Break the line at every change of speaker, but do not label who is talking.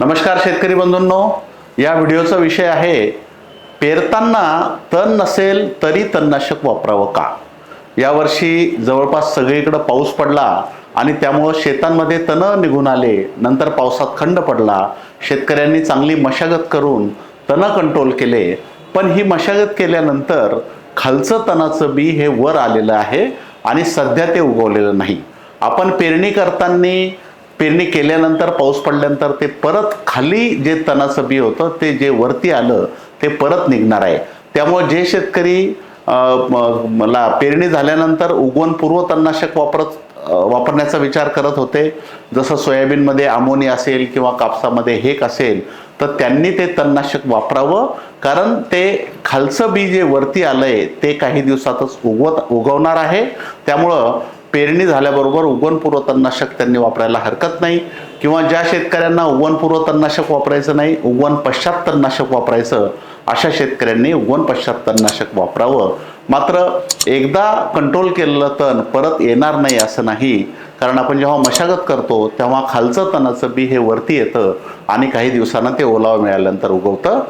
नमस्कार शेतकरी बंधूंनो या व्हिडिओचा विषय आहे पेरताना तण नसेल तरी तणनाशक वापरावं का? यावर्षी जवळपास सगळीकडं पाऊस पडला आणि त्यामुळं शेतांमध्ये तणं निघून आले नंतर पावसात खंड पडला. शेतकऱ्यांनी चांगली मशागत करून तणं कंट्रोल केले पण ही मशागत केल्यानंतर खालचं तणाचं बी हे वर आलेलं आहे आणि सध्या ते उगवलेलं नाही. आपण पेरणी करताना पेरणी केल्यानंतर पाऊस पडल्यानंतर ते परत खाली जे तणाचं बी होतं ते जे वरती आलं ते परत निघणार आहे. त्यामुळे जे शेतकरी मला पेरणी झाल्यानंतर उगवण पूर्व तणनाशक वापरत वापरण्याचा विचार करत होते. जसं सोयाबीनमध्ये आमोनी असेल किंवा कापसामध्ये हेक असेल तर त्यांनी ते तणनाशक वापरावं. कारण ते खालचं बी जे वरती आलंय ते काही दिवसातच उगवत उगवणार आहे. त्यामुळं पेरणी झाल्याबरोबर उगवणपूर्व तणनाशक त्यांनी वापरायला हरकत नाही किंवा ज्या शेतकऱ्यांना उगवणपूर्व तणनाशक वापरायचं नाही उगवण पश्चात तणनाशक वापरायचं अशा शेतकऱ्यांनी उगवण पश्चात तणनाशक वापरावं. मात्र एकदा कंट्रोल केलेलं तण परत येणार नाही असं नाही. कारण आपण जेव्हा मशागत करतो तेव्हा खालचं तणाचं बी हे वरती येतं आणि काही दिवसांना ते ओलावा मिळाल्यानंतर उगवतं.